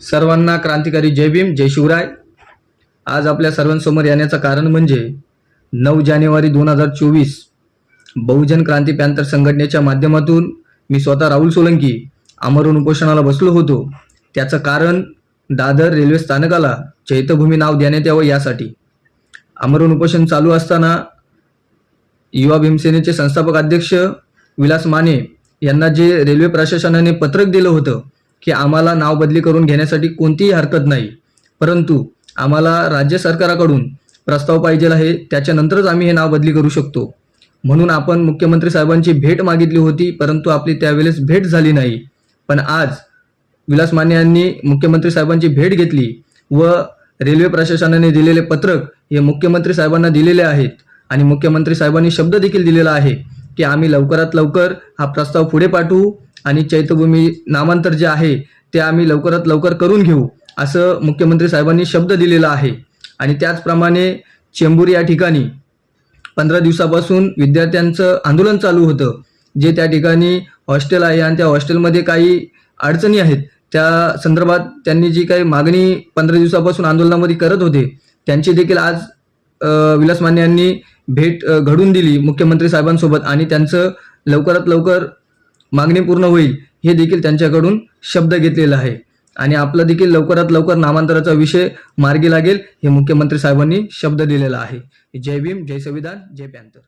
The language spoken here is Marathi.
सर्वांना क्रांतिकारी जय भीम जय शिवराय. आज आपल्या सर्वांसमोर येण्याचं कारण म्हणजे नऊ जानेवारी दोन हजार चोवीस बहुजन क्रांती पॅंथर संघटनेच्या माध्यमातून मी स्वतः राहुल सोलंकी आमरण उपोषणाला बसलो होतो. त्याचं कारण दादर रेल्वे स्थानकाला चैत्यभूमी नाव देण्यात यावं यासाठी. आमरण उपोषण चालू असताना युवा भीमसेनेचे संस्थापक अध्यक्ष विलास माने यांना जे रेल्वे प्रशासनाने पत्रक दिलं होतं की आम्हाला नाव बदली करून घेण्यासाठी कोणतीही हरकत नाही. परंतु आम्हाला राज्य सरकाराकडून प्रस्ताव पाहिजे आहे त्याच्यानंतरच आम्ही हे नाव बदली करू शकतो. म्हणून आपण मुख्यमंत्री साहेबांची भेट मागितली होती परंतु आपली त्यावेळेस भेट झाली नाही. पण आज विलास माने यांनी मुख्यमंत्री साहेबांची भेट घेतली व रेल्वे प्रशासनाने दिलेले पत्रक हे मुख्यमंत्री साहेबांना दिलेले आहेत आणि मुख्यमंत्री साहेबांनी शब्द देखील दिलेला आहे की आम्ही लवकरात लवकर हा प्रस्ताव पुढे पाठवू. आणि चैत्यभूमी नामांतर जे आहे ते आम्ही लवकरात लवकर करून घेऊ असं मुख्यमंत्री साहेबांनी शब्द दिलेला आहे. आणि त्याचप्रमाणे चेंबूर या ठिकाणी पंधरा दिवसापासून विद्यार्थ्यांचं आंदोलन चालू होतं जे त्या ठिकाणी हॉस्टेल आहे आणि त्या हॉस्टेलमध्ये काही अडचणी आहेत. त्या संदर्भात त्यांनी जी काही मागणी पंधरा दिवसापासून आंदोलनामध्ये करत होते त्यांची देखील आज विलास माने यांनी भेट घडून दिली मुख्यमंत्री साहेबांसोबत आणि त्यांचं लवकरात लवकर मागणी पूर्ण होईल हे देखील त्यांच्याकडून शब्द घेतलेला आहे. आणि आपला देखील लवकरात लवकर नामांतराचा विषय मार्गी लागेल हे मुख्यमंत्री साहेबांनी शब्द दिलेला आहे. जय भीम जय संविधान जय पॅंथर